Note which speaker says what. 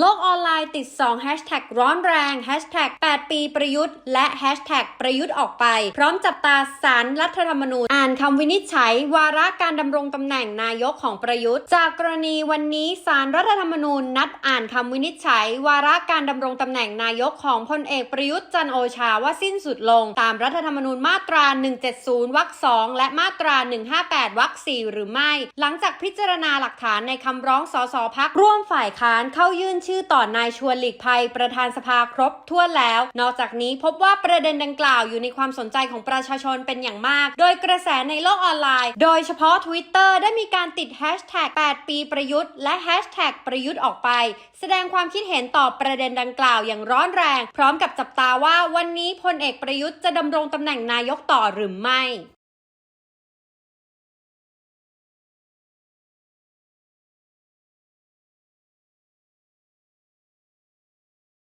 Speaker 1: โลกออนไลน์ติด 2 แฮชแท็กร้อนแรงแฮชแท็ก8 ปีประยุทธ์ และแฮชแท็กประยุทธ์ออกไป พร้อมจับตาสารรัฐธรรมนูญ อ่านคำวินิจฉัย วาระการดำรงตำแหน่งนายกของประยุทธ์ จากกรณีวันนี้สารรัฐธรรมนูญ นัดอ่านคำวินิจฉัย วาระการดำรงตำแหน่งนายกของพลเอกประยุทธ์จันโอชาว่าสิ้นสุดลง ตามรัฐธรรมนูญมาตรา 170 วรรค 2 และมาตรา 158 วรรค 4 หรือไม่ หลังจากพิจารณาหลักฐานในคำร้องสสพักร่วมฝ่ายค้านเข้ายื่นชื่อต่อนายชวนหลีกภัยประธานสภาครบถ้วนแล้ว นอกจากนี้พบว่าประเด็นดังกล่าวอยู่ในความสนใจของประชาชนเป็นอย่างมาก โดยกระแสในโลกออนไลน์ โดยเฉพาะ Twitter ได้มีการติดแฮชแท็ก8ปีประยุทธ์ และแฮชแท็กประยุทธ์ออกไป แสดงความคิดเห็นต่อประเด็นดังกล่าวอย่างร้อนแรง พร้อมกับจับตาว่าวันนี้พลเอกประยุทธ์จะดำรงตำแหน่งนายกต่อหรือไม่